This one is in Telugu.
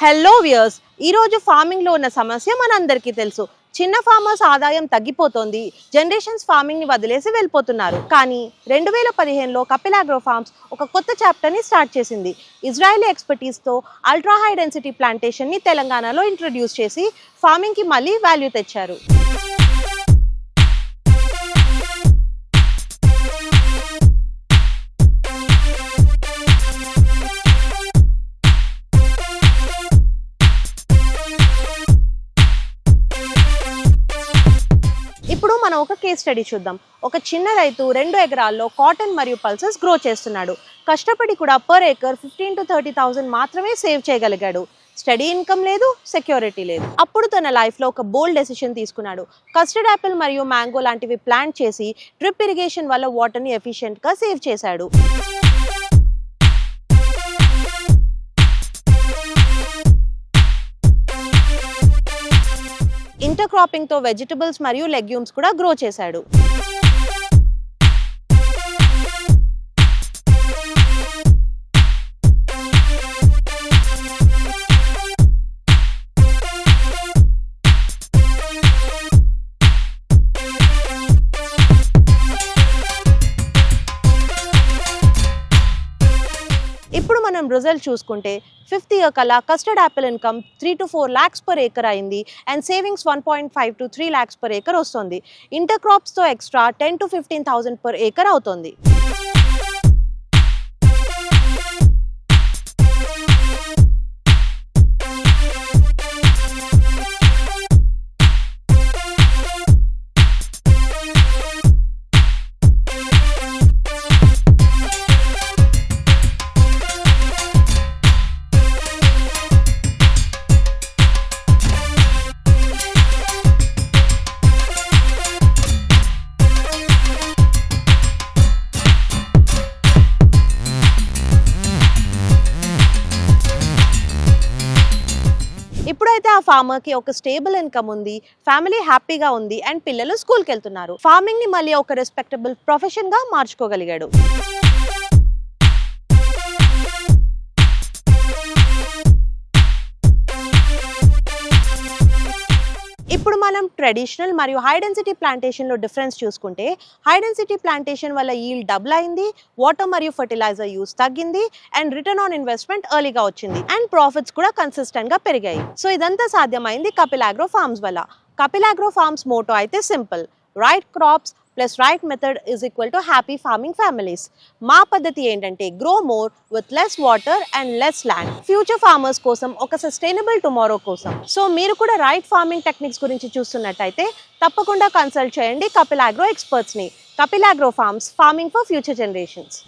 హలో వియర్స్ ఈరోజు ఫార్మింగ్లో ఉన్న సమస్య మనందరికీ తెలుసు. చిన్న ఫార్మర్స్ ఆదాయం తగ్గిపోతోంది. జనరేషన్స్ ఫార్మింగ్ని వదిలేసి వెళ్ళిపోతున్నారు. కానీ రెండు వేల పదిహేనులో కపిలాగ్రో ఫార్మ్స్ ఒక కొత్త చాప్టర్ని స్టార్ట్ చేసింది. ఇజ్రాయలీ ఎక్స్పర్టీస్తో అల్ట్రా హై డెన్సిటీ ప్లాంటేషన్ని తెలంగాణలో ఇంట్రడ్యూస్ చేసి ఫార్మింగ్కి మళ్ళీ వాల్యూ తెచ్చారు. మనం ఒక కేస్ స్టడీ చూద్దాం. ఒక చిన్న రైతు రెండు ఎకరాల్లో కాటన్ మరియు పల్సెస్ గ్రో చేస్తున్నాడు. కష్టపడి కూడా per acre fifteen to thirty thousand మాత్రమే సేవ్ చేయగలిగాడు. స్టడీ ఇన్కమ్ లేదు సెక్యూరిటీ లేదు. అప్పుడు తన లైఫ్లో ఒక బోల్డ్ డెసిషన్ తీసుకున్నాడు. కస్టర్డ్ యాపిల్ మరియు మ్యాంగో లాంటివి ప్లాంట్ చేసి డ్రిప్ ఇరిగేషన్ వల్ల వాటర్ని ఎఫిషియెంట్గా సేవ్ చేశాడు. ఇంటర్ క్రాపింగ్తో వెజిటబుల్స్ మరియు లెగ్యూమ్స్ కూడా గ్రో చేశాడు. ఇప్పుడు మనం రిజల్ట్ చూసుకుంటే ఫిఫ్త్ ఇయర్ కల్లా custard apple income three to four lakhs per acre అయింది and savings one point five to three lakhs per acre వస్తుంది. Inter క్రాప్స్తో extra ten to fifteen thousand per acre అవుతుంది. ఇప్పుడైతే ఆ ఫార్మర్కి ఒక స్టేబుల్ ఇన్కమ్ ఉంది ఫ్యామిలీ హ్యాపీగా ఉంది అండ్ పిల్లలు స్కూల్కి వెళ్తున్నారు ఫార్మింగ్ని మళ్ళీ ఒక రెస్పెక్టబుల్ ప్రొఫెషన్గా మార్చుకోగలిగాడు. ఇప్పుడు మనం ట్రెడిషనల్ మరియు హై డెన్సిటీ ప్లాంటేషన్లో డిఫరెన్స్ చూసుకుంటే హై డెన్సిటీ ప్లాంటేషన్ వల్ల ఈల్డ్ డబుల్ అయింది వాటర్ మరియు ఫర్టిలైజర్ యూస్ తగ్గింది అండ్ రిటర్న్ ఆన్ ఇన్వెస్ట్మెంట్ ఎర్లీగా వచ్చింది అండ్ ప్రాఫిట్స్ కూడా కన్సిస్టెంట్గా పెరిగాయి. సో ఇదంతా సాధ్యమైంది కపిలాగ్రో ఫార్మ్స్ వల్ల. కపిలాగ్రో ఫార్మ్స్ మోటో అయితే simple right crops plus right method is equal to happy farming families మా పద్ధతి ఏంటంటే grow more with less water and less land future farmers కోసం ఒక సస్టైనబుల్ టుమారో కోసం. సో మీరు కూడా రైట్ ఫార్మింగ్ టెక్నిక్స్ గురించి చూస్తున్నట్టయితే తప్పకుండా కన్సల్ట్ చేయండి Kapilagro ఎక్స్పర్ట్స్ని Kapilagro farms farming for future generations